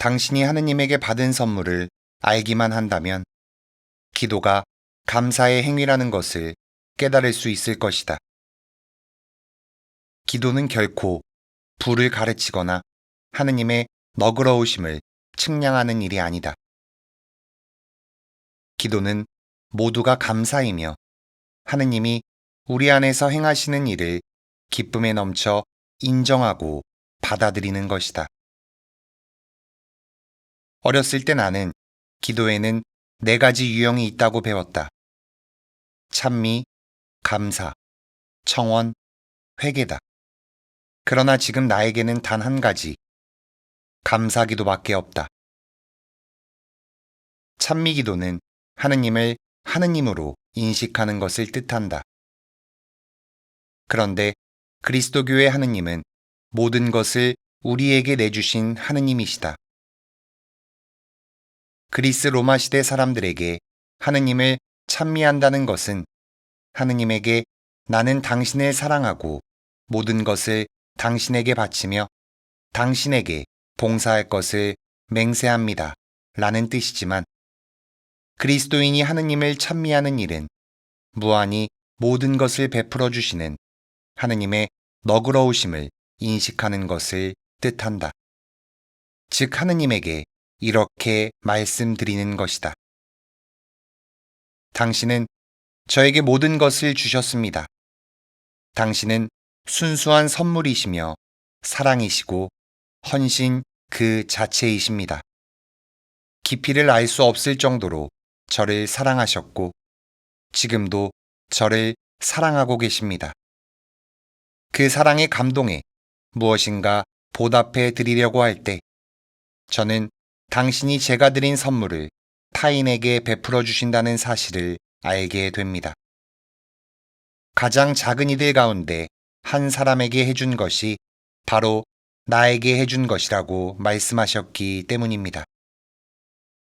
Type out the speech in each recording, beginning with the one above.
당신이 하느님에게 받은 선물을 알기만 한다면 기도가 감사의 행위라는 것을 깨달을 수 있을 것이다. 기도는 결코 부를 가르치거나 하느님의 너그러우심을 측량하는 일이 아니다. 기도는 모두가 감사이며 하느님이 우리 안에서 행하시는 일을 기쁨에 넘쳐 인정하고 받아들이는 것이다. 어렸을 때 나는 기도에는 네 가지 유형이 있다고 배웠다. 찬미, 감사, 청원, 회개다. 그러나 지금 나에게는 단 한 가지, 감사 기도밖에 없다. 찬미 기도는 하느님을 하느님으로 인식하는 것을 뜻한다. 그런데 그리스도교의 하느님은 모든 것을 우리에게 내주신 하느님이시다. 그리스 로마 시대 사람들에게 하느님을 찬미한다는 것은 하느님에게 나는 당신을 사랑하고 모든 것을 당신에게 바치며 당신에게 봉사할 것을 맹세합니다. 라는 뜻이지만 그리스도인이 하느님을 찬미하는 일은 무한히 모든 것을 베풀어 주시는 하느님의 너그러우심을 인식하는 것을 뜻한다. 즉 하느님에게 이렇게 말씀드리는 것이다. 당신은 저에게 모든 것을 주셨습니다. 당신은 순수한 선물이시며 사랑이시고 헌신 그 자체이십니다. 깊이를 알 수 없을 정도로 저를 사랑하셨고 지금도 저를 사랑하고 계십니다. 그 사랑의 감동에 무엇인가 보답해 드리려고 할 때 저는 당신이 제가 드린 선물을 타인에게 베풀어 주신다는 사실을 알게 됩니다. 가장 작은 이들 가운데 한 사람에게 해준 것이 바로 나에게 해준 것이라고 말씀하셨기 때문입니다.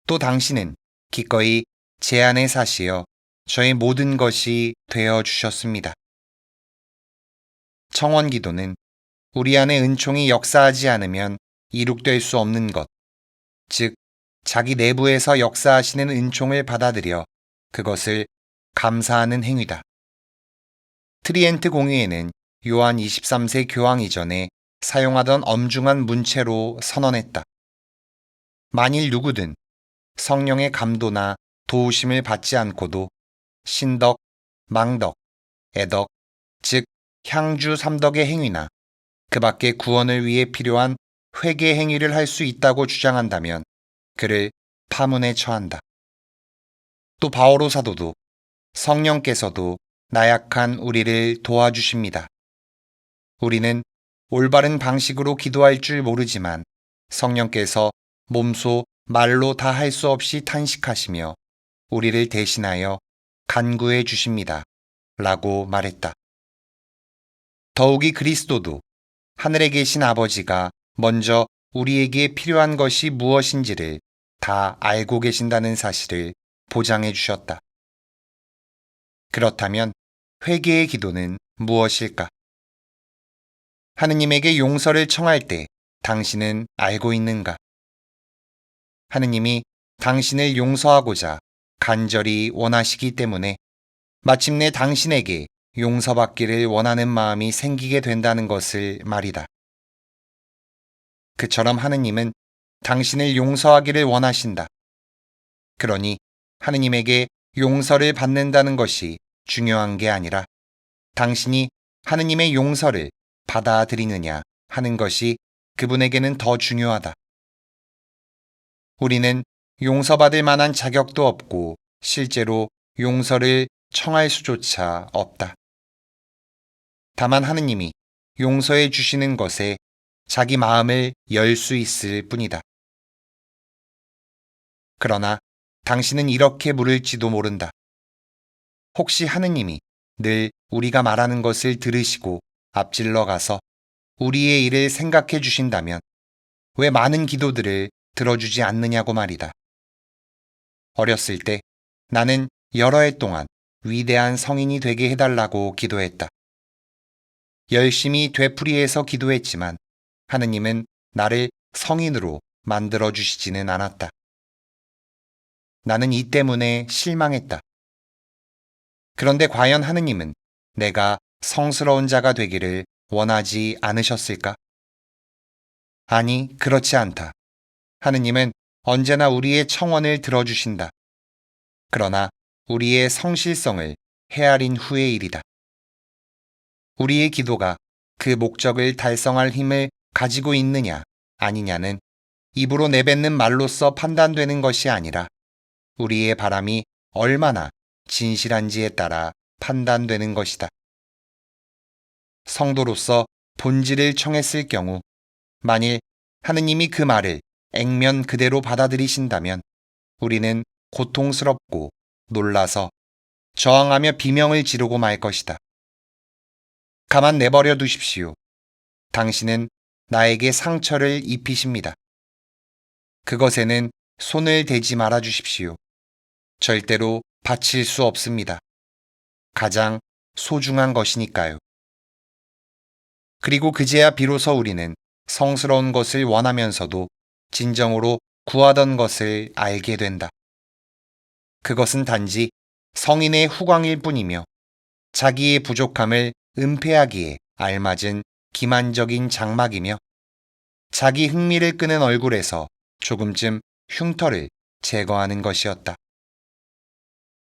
또 당신은 기꺼이 제 안에 사시어 저의 모든 것이 되어 주셨습니다. 청원 기도는 우리 안에 은총이 역사하지 않으면 이룩될 수 없는 것, 즉, 자기 내부에서 역사하시는 은총을 받아들여 그것을 감사하는 행위다. 트리엔트 공의회는 요한 23세 교황 이전에 사용하던 엄중한 문체로 선언했다. 만일 누구든 성령의 감도나 도우심을 받지 않고도 신덕, 망덕, 애덕, 즉 향주 삼덕의 행위나 그 밖의 구원을 위해 필요한 회개 행위를 할 수 있다고 주장한다면 그를 파문에 처한다. 또 바오로 사도도 성령께서도 나약한 우리를 도와주십니다. 우리는 올바른 방식으로 기도할 줄 모르지만 성령께서 몸소 말로 다 할 수 없이 탄식하시며 우리를 대신하여 간구해 주십니다. 라고 말했다. 더욱이 그리스도도 하늘에 계신 아버지가 먼저 우리에게 필요한 것이 무엇인지를 다 알고 계신다는 사실을 보장해 주셨다. 그렇다면 회개의 기도는 무엇일까? 하느님에게 용서를 청할 때 당신은 알고 있는가? 하느님이 당신을 용서하고자 간절히 원하시기 때문에 마침내 당신에게 용서받기를 원하는 마음이 생기게 된다는 것을 말이다. 그처럼 하느님은 당신을 용서하기를 원하신다. 그러니 하느님에게 용서를 받는다는 것이 중요한 게 아니라 당신이 하느님의 용서를 받아들이느냐 하는 것이 그분에게는 더 중요하다. 우리는 용서받을 만한 자격도 없고 실제로 용서를 청할 수조차 없다. 다만 하느님이 용서해 주시는 것에 자기 마음을 열 수 있을 뿐이다. 그러나 당신은 이렇게 물을지도 모른다. 혹시 하느님이 늘 우리가 말하는 것을 들으시고 앞질러 가서 우리의 일을 생각해 주신다면 왜 많은 기도들을 들어주지 않느냐고 말이다. 어렸을 때 나는 여러 해 동안 위대한 성인이 되게 해달라고 기도했다. 열심히 되풀이해서 기도했지만 하느님은 나를 성인으로 만들어 주시지는 않았다. 나는 이 때문에 실망했다. 그런데 과연 하느님은 내가 성스러운 자가 되기를 원하지 않으셨을까? 아니, 그렇지 않다. 하느님은 언제나 우리의 청원을 들어주신다. 그러나 우리의 성실성을 헤아린 후의 일이다. 우리의 기도가 그 목적을 달성할 힘을 가지고 있느냐, 아니냐는 입으로 내뱉는 말로써 판단되는 것이 아니라 우리의 바람이 얼마나 진실한지에 따라 판단되는 것이다. 성도로서 본질을 청했을 경우, 만일 하느님이 그 말을 액면 그대로 받아들이신다면 우리는 고통스럽고 놀라서 저항하며 비명을 지르고 말 것이다. 가만 내버려 두십시오. 당신은 나에게 상처를 입히십니다. 그것에는 손을 대지 말아 주십시오. 절대로 바칠 수 없습니다. 가장 소중한 것이니까요. 그리고 그제야 비로소 우리는 성스러운 것을 원하면서도 진정으로 구하던 것을 알게 된다. 그것은 단지 성인의 후광일 뿐이며 자기의 부족함을 은폐하기에 알맞은 기만적인 장막이며 자기 흥미를 끄는 얼굴에서 조금쯤 흉터를 제거하는 것이었다.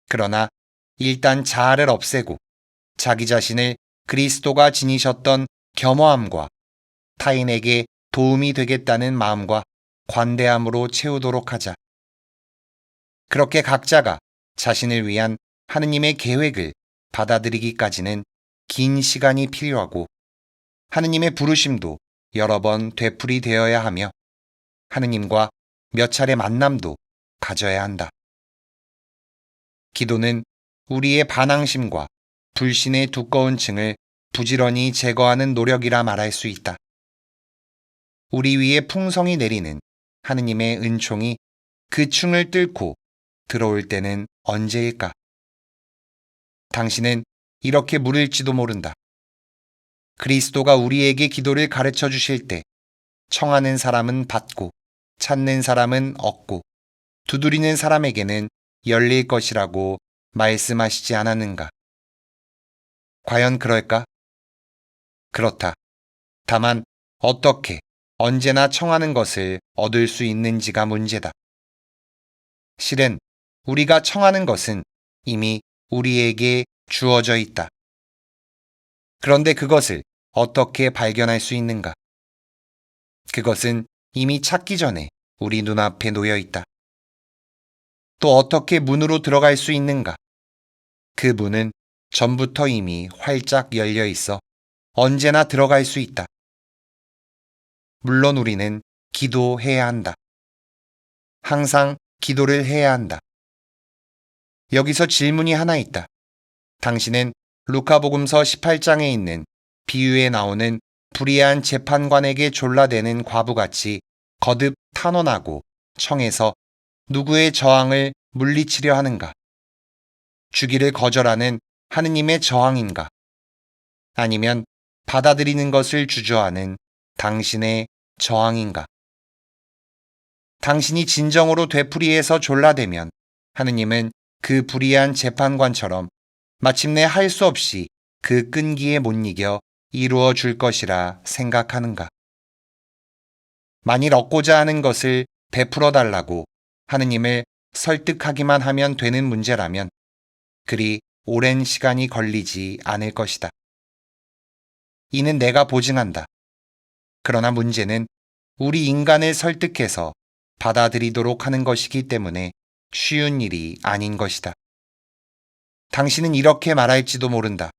그러나 일단 자아를 없애고 자기 자신을 그리스도가 지니셨던 겸허함과 타인에게 도움이 되겠다는 마음과 관대함으로 채우도록 하자. 그렇게 각자가 자신을 위한 하느님의 계획을 받아들이기까지는 긴 시간이 필요하고 하느님의 부르심도 여러 번 되풀이 되어야 하며 하느님과 몇 차례 만남도 가져야 한다. 기도는 우리의 반항심과 불신의 두꺼운 층을 부지런히 제거하는 노력이라 말할 수 있다. 우리 위에 풍성이 내리는 하느님의 은총이 그 층을 뚫고 들어올 때는 언제일까? 당신은 이렇게 물을지도 모른다. 그리스도가 우리에게 기도를 가르쳐 주실 때 청하는 사람은 받고 찾는 사람은 얻고 두드리는 사람에게는 열릴 것이라고 말씀하시지 않았는가? 과연 그럴까? 그렇다. 다만 어떻게 언제나 청하는 것을 얻을 수 있는지가 문제다. 실은 우리가 청하는 것은 이미 우리에게 주어져 있다. 그런데 그것을 어떻게 발견할 수 있는가? 그것은 이미 찾기 전에 우리 눈앞에 놓여 있다. 또 어떻게 문으로 들어갈 수 있는가? 그 문은 전부터 이미 활짝 열려 있어 언제나 들어갈 수 있다. 물론 우리는 기도해야 한다. 항상 기도를 해야 한다. 여기서 질문이 하나 있다. 당신은 루카복음서 18장에 있는 비유에 나오는 불의한 재판관에게 졸라대는 과부같이 거듭 탄원하고 청해서 누구의 저항을 물리치려 하는가? 주기를 거절하는 하느님의 저항인가? 아니면 받아들이는 것을 주저하는 당신의 저항인가? 당신이 진정으로 되풀이해서 졸라대면 하느님은 그 불의한 재판관처럼 마침내 할 수 없이 그 끈기에 못 이겨 이루어 줄 것이라 생각하는가? 만일 얻고자 하는 것을 베풀어 달라고 하느님을 설득하기만 하면 되는 문제라면 그리 오랜 시간이 걸리지 않을 것이다. 이는 내가 보증한다. 그러나 문제는 우리 인간을 설득해서 받아들이도록 하는 것이기 때문에 쉬운 일이 아닌 것이다. 당신은 이렇게 말할지도 모른다.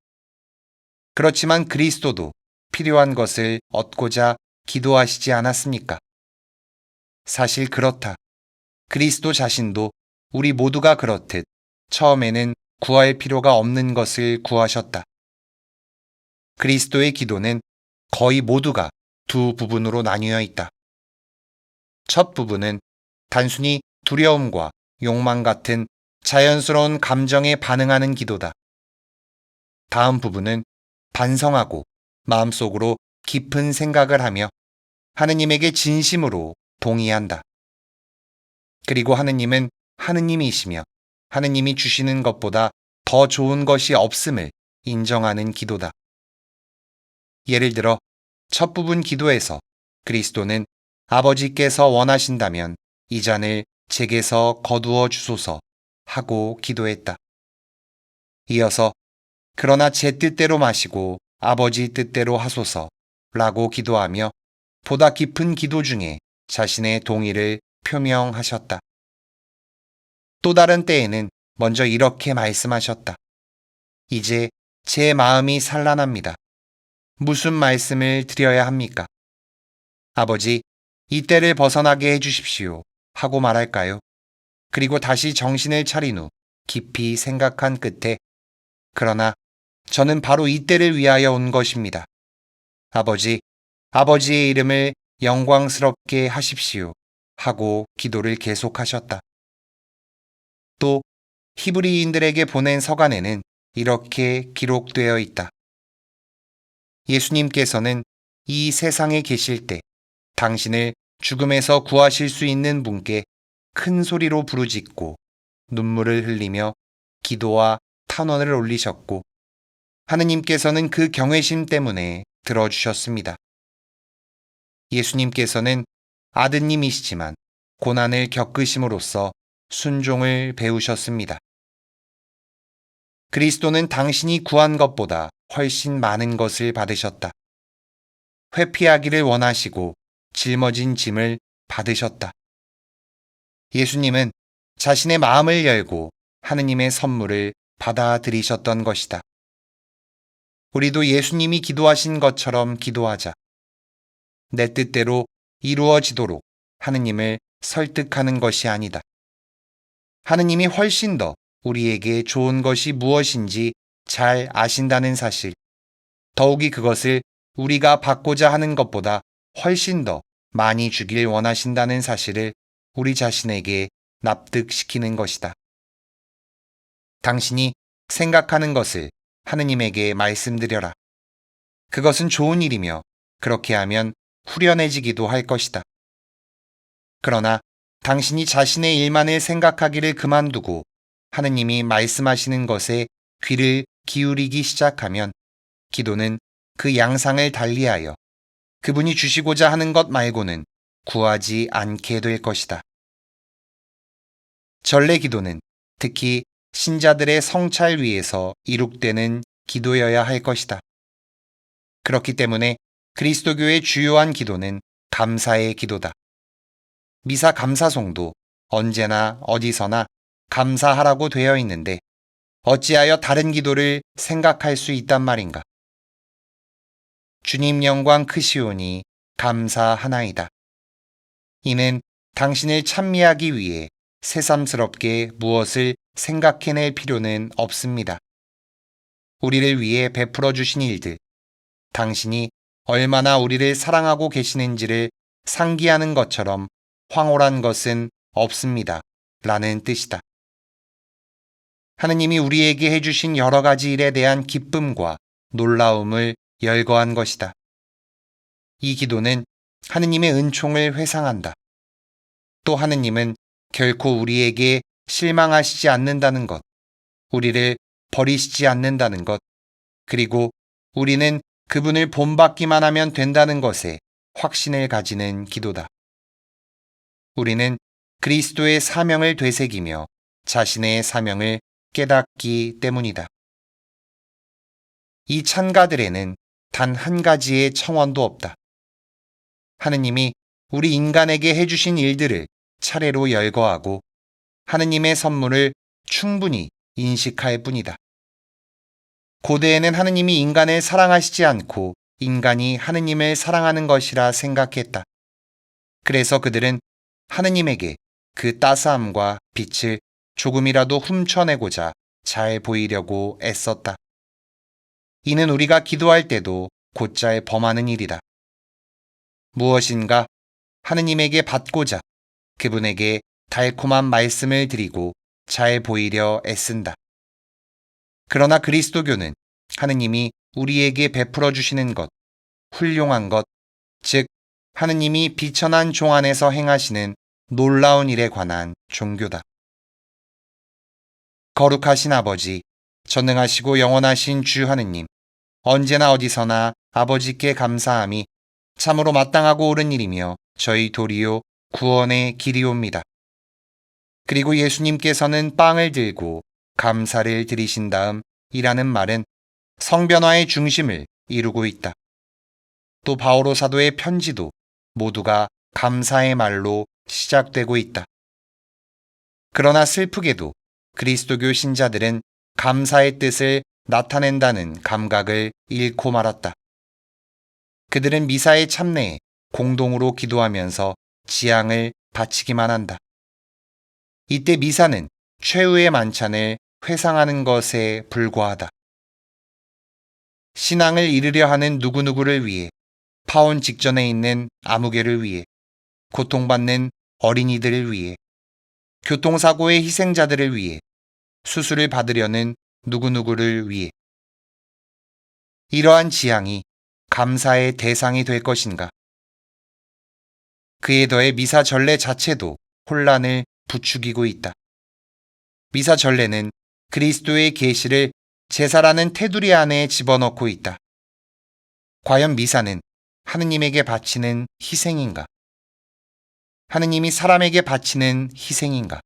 그렇지만 그리스도도 필요한 것을 얻고자 기도하시지 않았습니까? 사실 그렇다. 그리스도 자신도 우리 모두가 그렇듯 처음에는 구할 필요가 없는 것을 구하셨다. 그리스도의 기도는 거의 모두가 두 부분으로 나뉘어 있다. 첫 부분은 단순히 두려움과 욕망 같은 자연스러운 감정에 반응하는 기도다. 다음 부분은 반성하고 마음속으로 깊은 생각을 하며 하느님에게 진심으로 동의한다. 그리고 하느님은 하느님이시며 하느님이 주시는 것보다 더 좋은 것이 없음을 인정하는 기도다. 예를 들어 첫 부분 기도에서 그리스도는 아버지께서 원하신다면 이 잔을 제게서 거두어 주소서 하고 기도했다. 이어서 그러나 제 뜻대로 마시고 아버지 뜻대로 하소서 라고 기도하며 보다 깊은 기도 중에 자신의 동의를 표명하셨다. 또 다른 때에는 먼저 이렇게 말씀하셨다. 이제 제 마음이 산란합니다. 무슨 말씀을 드려야 합니까? 아버지, 이 때를 벗어나게 해주십시오. 하고 말할까요? 그리고 다시 정신을 차린 후 깊이 생각한 끝에 그러나 저는 바로 이 때를 위하여 온 것입니다. 아버지, 아버지의 이름을 영광스럽게 하십시오. 하고 기도를 계속하셨다. 또 히브리인들에게 보낸 서간에는 이렇게 기록되어 있다. 예수님께서는 이 세상에 계실 때 당신을 죽음에서 구하실 수 있는 분께 큰 소리로 부르짖고 눈물을 흘리며 기도와 탄원을 올리셨고 하느님께서는 그 경외심 때문에 들어주셨습니다. 예수님께서는 아드님이시지만 고난을 겪으심으로써 순종을 배우셨습니다. 그리스도는 당신이 구한 것보다 훨씬 많은 것을 받으셨다. 회피하기를 원하시고 짊어진 짐을 받으셨다. 예수님은 자신의 마음을 열고 하느님의 선물을 받아들이셨던 것이다. 우리도 예수님이 기도하신 것처럼 기도하자. 내 뜻대로 이루어지도록 하느님을 설득하는 것이 아니다. 하느님이 훨씬 더 우리에게 좋은 것이 무엇인지 잘 아신다는 사실, 더욱이 그것을 우리가 받고자 하는 것보다 훨씬 더 많이 주길 원하신다는 사실을 우리 자신에게 납득시키는 것이다. 당신이 생각하는 것을 하느님에게 말씀드려라. 그것은 좋은 일이며 그렇게 하면 후련해지기도 할 것이다. 그러나 당신이 자신의 일만을 생각하기를 그만두고 하느님이 말씀하시는 것에 귀를 기울이기 시작하면 기도는 그 양상을 달리하여 그분이 주시고자 하는 것 말고는 구하지 않게 될 것이다. 전례 기도는 특히 신자들의 성찰 위에서 이룩되는 기도여야 할 것이다. 그렇기 때문에 그리스도교의 주요한 기도는 감사의 기도다. 미사 감사송도 언제나 어디서나 감사하라고 되어 있는데 어찌하여 다른 기도를 생각할 수 있단 말인가? 주님 영광 크시오니 감사하나이다. 이는 당신을 찬미하기 위해 새삼스럽게 무엇을 생각해낼 필요는 없습니다. 우리를 위해 베풀어 주신 일들, 당신이 얼마나 우리를 사랑하고 계시는지를 상기하는 것처럼 황홀한 것은 없습니다. 라는 뜻이다. 하느님이 우리에게 해주신 여러 가지 일에 대한 기쁨과 놀라움을 열거한 것이다. 이 기도는 하느님의 은총을 회상한다. 또 하느님은 결코 우리에게 실망하시지 않는다는 것, 우리를 버리시지 않는다는 것, 그리고 우리는 그분을 본받기만 하면 된다는 것에 확신을 가지는 기도다. 우리는 그리스도의 사명을 되새기며 자신의 사명을 깨닫기 때문이다. 이 찬가들에는 단 한 가지의 청원도 없다. 하느님이 우리 인간에게 해주신 일들을 차례로 열거하고 하느님의 선물을 충분히 인식할 뿐이다. 고대에는 하느님이 인간을 사랑하시지 않고 인간이 하느님을 사랑하는 것이라 생각했다. 그래서 그들은 하느님에게 그 따스함과 빛을 조금이라도 훔쳐내고자 잘 보이려고 애썼다. 이는 우리가 기도할 때도 곧잘 범하는 일이다. 무엇인가 하느님에게 받고자 그분에게 달콤한 말씀을 드리고 잘 보이려 애쓴다. 그러나 그리스도교는 하느님이 우리에게 베풀어 주시는 것, 훌륭한 것, 즉 하느님이 비천한 종 안에서 행하시는 놀라운 일에 관한 종교다. 거룩하신 아버지, 전능하시고 영원하신 주 하느님, 언제나 어디서나 아버지께 감사함이 참으로 마땅하고 옳은 일이며 저희 도리요 구원의 길이옵니다. 그리고 예수님께서는 빵을 들고 감사를 드리신 다음 이라는 말은 성변화의 중심을 이루고 있다. 또 바오로 사도의 편지도 모두가 감사의 말로 시작되고 있다. 그러나 슬프게도 그리스도교 신자들은 감사의 뜻을 나타낸다는 감각을 잃고 말았다. 그들은 미사에 참내해 공동으로 기도하면서 지향을 바치기만 한다. 이때 미사는 최후의 만찬을 회상하는 것에 불과하다. 신앙을 이루려 하는 누구누구를 위해 파혼 직전에 있는 아무개를 위해 고통받는 어린이들을 위해 교통사고의 희생자들을 위해 수술을 받으려는 누구누구를 위해 이러한 지향이 감사의 대상이 될 것인가? 그에 더해 미사 전례 자체도 혼란을 부추기고 있다. 미사 전례는 그리스도의 계시를 제사라는 테두리 안에 집어넣고 있다. 과연 미사는 하느님에게 바치는 희생인가? 하느님이 사람에게 바치는 희생인가?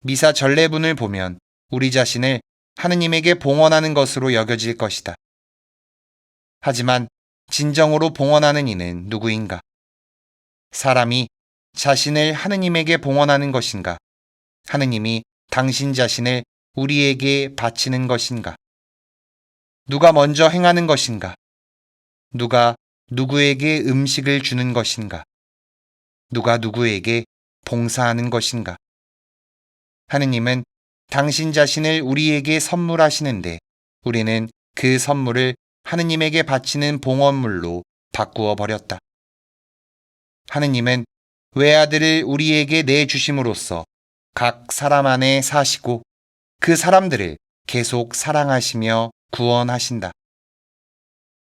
미사 전례문을 보면 우리 자신을 하느님에게 봉헌하는 것으로 여겨질 것이다. 하지만 진정으로 봉헌하는 이는 누구인가? 사람이 자신을 하느님에게 봉헌하는 것인가? 하느님이 당신 자신을 우리에게 바치는 것인가? 누가 먼저 행하는 것인가? 누가 누구에게 음식을 주는 것인가? 누가 누구에게 봉사하는 것인가? 하느님은 당신 자신을 우리에게 선물하시는데 우리는 그 선물을 하느님에게 바치는 봉헌물로 바꾸어 버렸다. 하느님은 외아들을 우리에게 내주심으로써 각 사람 안에 사시고 그 사람들을 계속 사랑하시며 구원하신다.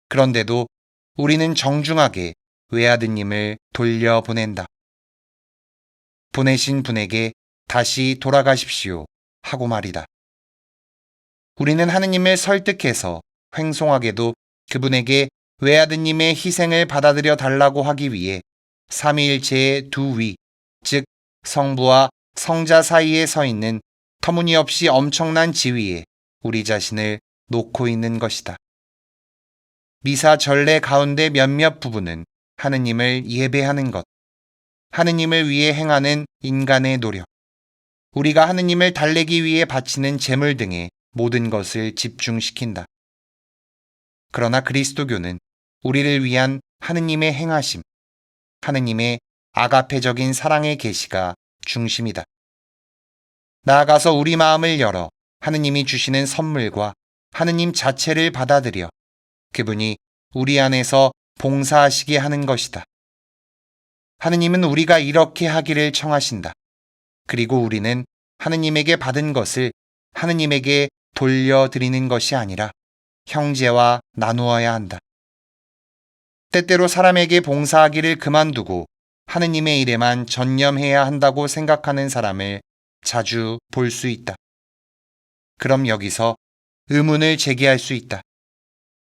그런데도 우리는 정중하게 외아드님을 돌려보낸다. 보내신 분에게 다시 돌아가십시오 하고 말이다. 우리는 하느님을 설득해서 횡송하게도 그분에게 외아드님의 희생을 받아들여 달라고 하기 위해 삼위일체의 두 위, 즉 성부와 성자 사이에 서 있는 터무니없이 엄청난 지위에 우리 자신을 놓고 있는 것이다. 미사 전례 가운데 몇몇 부분은 하느님을 예배하는 것, 하느님을 위해 행하는 인간의 노력, 우리가 하느님을 달래기 위해 바치는 재물 등의 모든 것을 집중시킨다. 그러나 그리스도교는 우리를 위한 하느님의 행하심, 하느님의 아가페적인 사랑의 계시가 중심이다. 나아가서 우리 마음을 열어 하느님이 주시는 선물과 하느님 자체를 받아들여 그분이 우리 안에서 봉사하시게 하는 것이다. 하느님은 우리가 이렇게 하기를 청하신다. 그리고 우리는 하느님에게 받은 것을 하느님에게 돌려드리는 것이 아니라 형제와 나누어야 한다. 때때로 사람에게 봉사하기를 그만두고 하느님의 일에만 전념해야 한다고 생각하는 사람을 자주 볼 수 있다. 그럼 여기서 의문을 제기할 수 있다.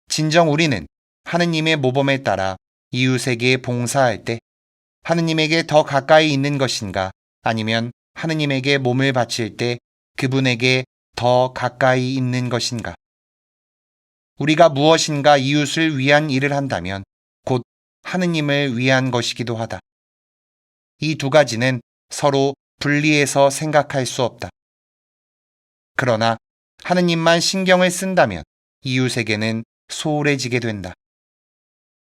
진정 우리는 하느님의 모범에 따라 이웃에게 봉사할 때 하느님에게 더 가까이 있는 것인가 아니면 하느님에게 몸을 바칠 때 그분에게 더 가까이 있는 것인가? 우리가 무엇인가 이웃을 위한 일을 한다면 곧 하느님을 위한 것이기도 하다. 이 두 가지는 서로 분리해서 생각할 수 없다. 그러나 하느님만 신경을 쓴다면 이웃에게는 소홀해지게 된다.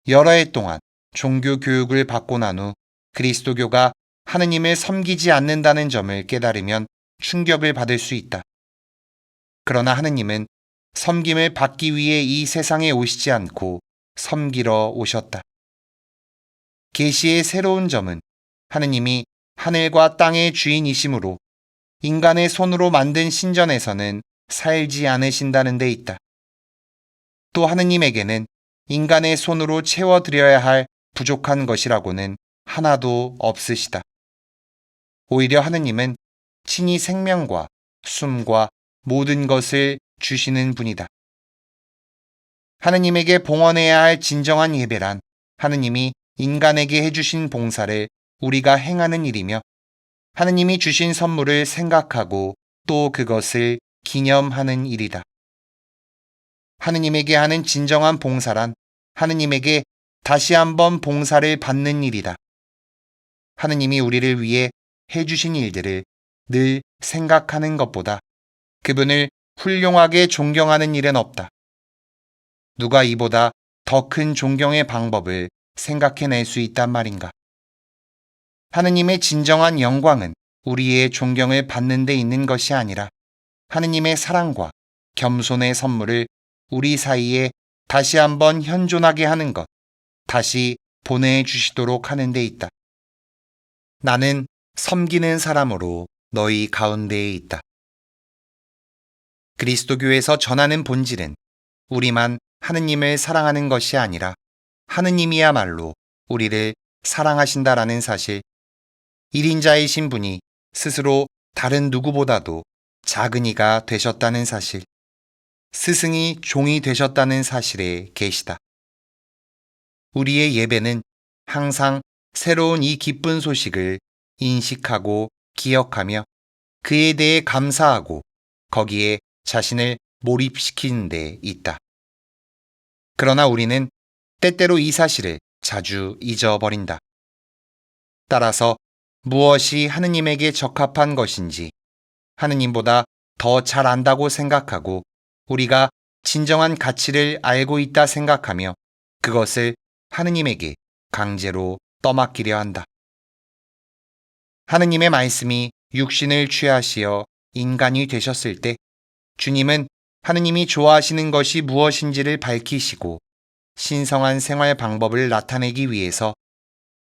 여러 해 동안 종교 교육을 받고 난 후 그리스도교가 하느님을 섬기지 않는다는 점을 깨달으면 충격을 받을 수 있다. 그러나 하느님은 섬김을 받기 위해 이 세상에 오시지 않고 섬기러 오셨다. 계시의 새로운 점은 하느님이 하늘과 땅의 주인이심으로 인간의 손으로 만든 신전에서는 살지 않으신다는 데 있다. 또 하느님에게는 인간의 손으로 채워드려야 할 부족한 것이라고는 하나도 없으시다. 오히려 하느님은 친히 생명과 숨과 모든 것을 주시는 분이다. 하느님에게 봉헌해야 할 진정한 예배란 하느님이 인간에게 해주신 봉사를 우리가 행하는 일이며 하느님이 주신 선물을 생각하고 또 그것을 기념하는 일이다. 하느님에게 하는 진정한 봉사란 하느님에게 다시 한번 봉사를 받는 일이다. 하느님이 우리를 위해 해주신 일들을 늘 생각하는 것보다 그분을 훌륭하게 존경하는 일은 없다. 누가 이보다 더 큰 존경의 방법을 생각해낼 수 있단 말인가. 하느님의 진정한 영광은 우리의 존경을 받는 데 있는 것이 아니라 하느님의 사랑과 겸손의 선물을 우리 사이에 다시 한번 현존하게 하는 것, 다시 보내주시도록 하는 데 있다. 나는 섬기는 사람으로 너희 가운데에 있다. 그리스도교에서 전하는 본질은 우리만 하느님을 사랑하는 것이 아니라 하느님이야말로 우리를 사랑하신다라는 사실, 1인자이신 분이 스스로 다른 누구보다도 작은 이가 되셨다는 사실, 스승이 종이 되셨다는 사실에 계시다. 우리의 예배는 항상 새로운 이 기쁜 소식을 인식하고 기억하며 그에 대해 감사하고 거기에 자신을 몰입시키는 데 있다. 그러나 우리는 때때로 이 사실을 자주 잊어버린다. 따라서 무엇이 하느님에게 적합한 것인지 하느님보다 더 잘 안다고 생각하고 우리가 진정한 가치를 알고 있다 생각하며 그것을 하느님에게 강제로 떠맡기려 한다. 하느님의 말씀이 육신을 취하시어 인간이 되셨을 때 주님은 하느님이 좋아하시는 것이 무엇인지를 밝히시고 신성한 생활 방법을 나타내기 위해서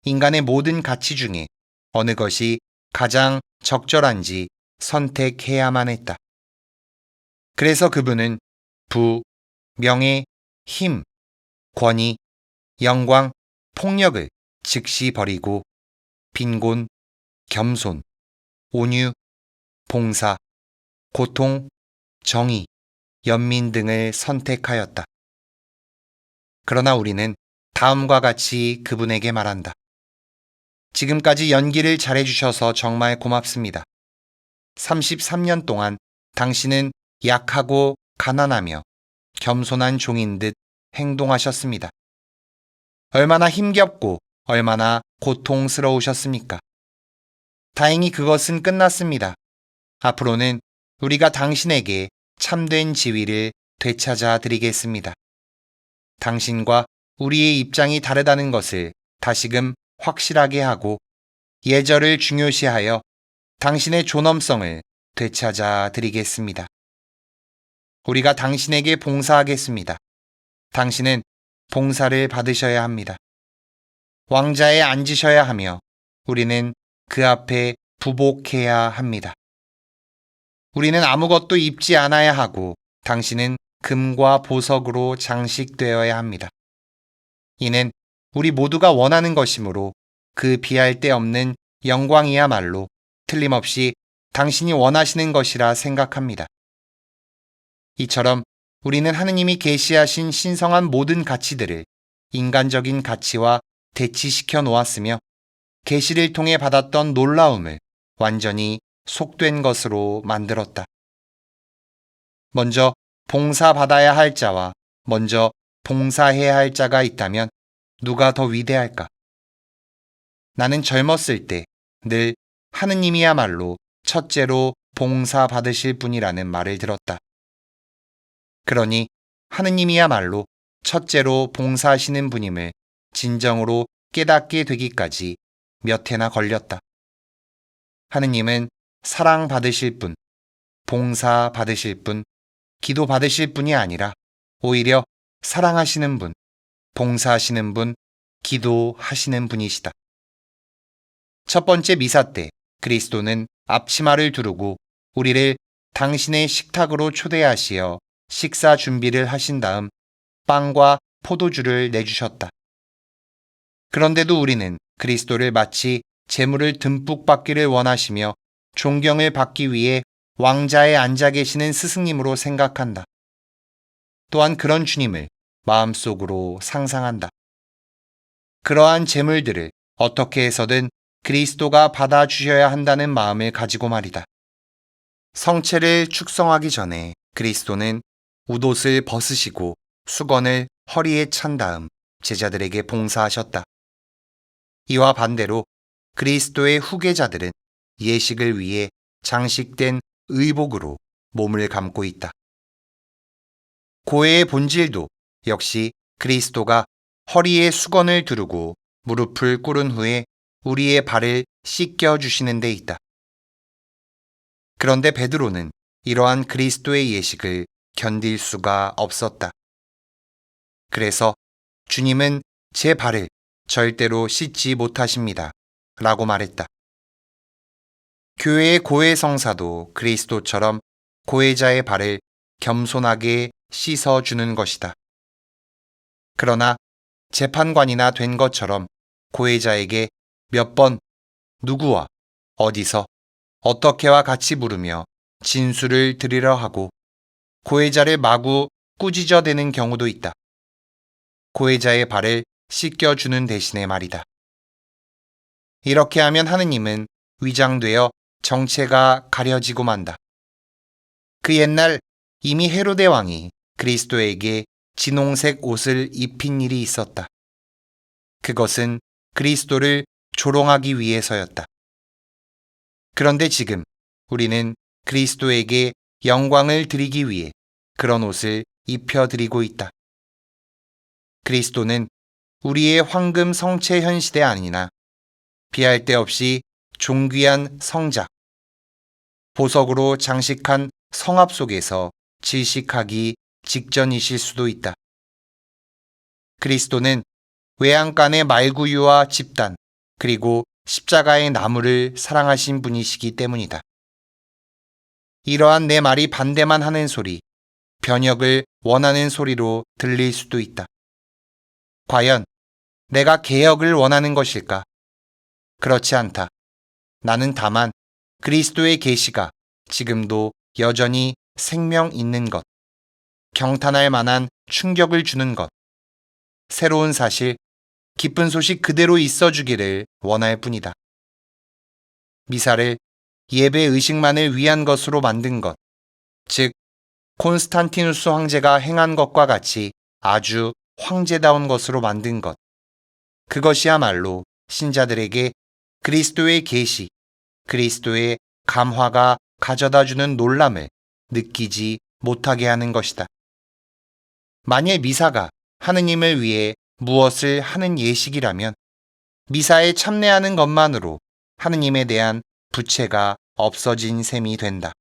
인간의 모든 가치 중에 어느 것이 가장 적절한지 선택해야만 했다. 그래서 그분은 부, 명예, 힘, 권위, 영광, 폭력을 즉시 버리고 빈곤, 겸손, 온유, 봉사, 고통, 정의, 연민 등을 선택하였다. 그러나 우리는 다음과 같이 그분에게 말한다. 지금까지 연기를 잘해주셔서 정말 고맙습니다. 33년 동안 당신은 약하고 가난하며 겸손한 종인 듯 행동하셨습니다. 얼마나 힘겹고 얼마나 고통스러우셨습니까? 다행히 그것은 끝났습니다. 앞으로는 우리가 당신에게 참된 지위를 되찾아 드리겠습니다. 당신과 우리의 입장이 다르다는 것을 다시금 확실하게 하고 예절을 중요시하여 당신의 존엄성을 되찾아 드리겠습니다. 우리가 당신에게 봉사하겠습니다. 당신은 봉사를 받으셔야 합니다. 왕자에 앉으셔야 하며 우리는 그 앞에 부복해야 합니다. 우리는 아무것도 입지 않아야 하고 당신은 금과 보석으로 장식되어야 합니다. 이는 우리 모두가 원하는 것이므로 그 비할 데 없는 영광이야말로 틀림없이 당신이 원하시는 것이라 생각합니다. 이처럼 우리는 하느님이 계시하신 신성한 모든 가치들을 인간적인 가치와 대치시켜 놓았으며 계시를 통해 받았던 놀라움을 완전히 속된 것으로 만들었다. 먼저 봉사받아야 할 자와 먼저 봉사해야 할 자가 있다면 누가 더 위대할까? 나는 젊었을 때 늘 하느님이야말로 첫째로 봉사받으실 분이라는 말을 들었다. 그러니 하느님이야말로 첫째로 봉사하시는 분임을 진정으로 깨닫게 되기까지 몇 해나 걸렸다. 하느님은 사랑 받으실 분, 봉사 받으실 분, 기도 받으실 분이 아니라 오히려 사랑하시는 분, 봉사하시는 분, 기도하시는 분이시다. 첫 번째 미사 때 그리스도는 앞치마를 두르고 우리를 당신의 식탁으로 초대하시어 식사 준비를 하신 다음 빵과 포도주를 내주셨다. 그런데도 우리는 그리스도를 마치 재물을 듬뿍 받기를 원하시며 존경을 받기 위해 왕자에 앉아 계시는 스승님으로 생각한다. 또한 그런 주님을 마음속으로 상상한다. 그러한 재물들을 어떻게 해서든 그리스도가 받아주셔야 한다는 마음을 가지고 말이다. 성체를 축성하기 전에 그리스도는 웃옷을 벗으시고 수건을 허리에 찬 다음 제자들에게 봉사하셨다. 이와 반대로 그리스도의 후계자들은 예식을 위해 장식된 의복으로 몸을 감고 있다. 고해의 본질도 역시 그리스도가 허리에 수건을 두르고 무릎을 꿇은 후에 우리의 발을 씻겨 주시는 데 있다. 그런데 베드로는 이러한 그리스도의 예식을 견딜 수가 없었다. 그래서 주님은 제 발을 절대로 씻지 못하십니다. 라고 말했다. 교회의 고해 성사도 그리스도처럼 고해자의 발을 겸손하게 씻어주는 것이다. 그러나 재판관이나 된 것처럼 고해자에게 몇 번, 누구와, 어디서, 어떻게와 같이 물으며 진술을 드리려 하고 고해자를 마구 꾸짖어대는 경우도 있다. 고해자의 발을 씻겨주는 대신에 말이다. 이렇게 하면 하느님은 위장되어 정체가 가려지고 만다. 그 옛날 이미 헤로데 왕이 그리스도에게 진홍색 옷을 입힌 일이 있었다. 그것은 그리스도를 조롱하기 위해서였다. 그런데 지금 우리는 그리스도에게 영광을 드리기 위해 그런 옷을 입혀드리고 있다. 그리스도는 우리의 황금 성체 현시대 아니나 비할 데 없이 존귀한 성작, 보석으로 장식한 성합 속에서 질식하기 직전이실 수도 있다. 그리스도는 외양간의 말구유와 집단, 그리고 십자가의 나무를 사랑하신 분이시기 때문이다. 이러한 내 말이 반대만 하는 소리, 변혁을 원하는 소리로 들릴 수도 있다. 과연 내가 개혁을 원하는 것일까? 그렇지 않다. 나는 다만 그리스도의 계시가 지금도 여전히 생명 있는 것, 경탄할 만한 충격을 주는 것, 새로운 사실, 기쁜 소식 그대로 있어 주기를 원할 뿐이다. 미사를 예배 의식만을 위한 것으로 만든 것, 즉, 콘스탄티누스 황제가 행한 것과 같이 아주 황제다운 것으로 만든 것. 그것이야말로 신자들에게 그리스도의 계시, 그리스도의 감화가 가져다 주는 놀람을 느끼지 못하게 하는 것이다. 만일 미사가 하느님을 위해 무엇을 하는 예식이라면 미사에 참내하는 것만으로 하느님에 대한 부채가 없어진 셈이 된다.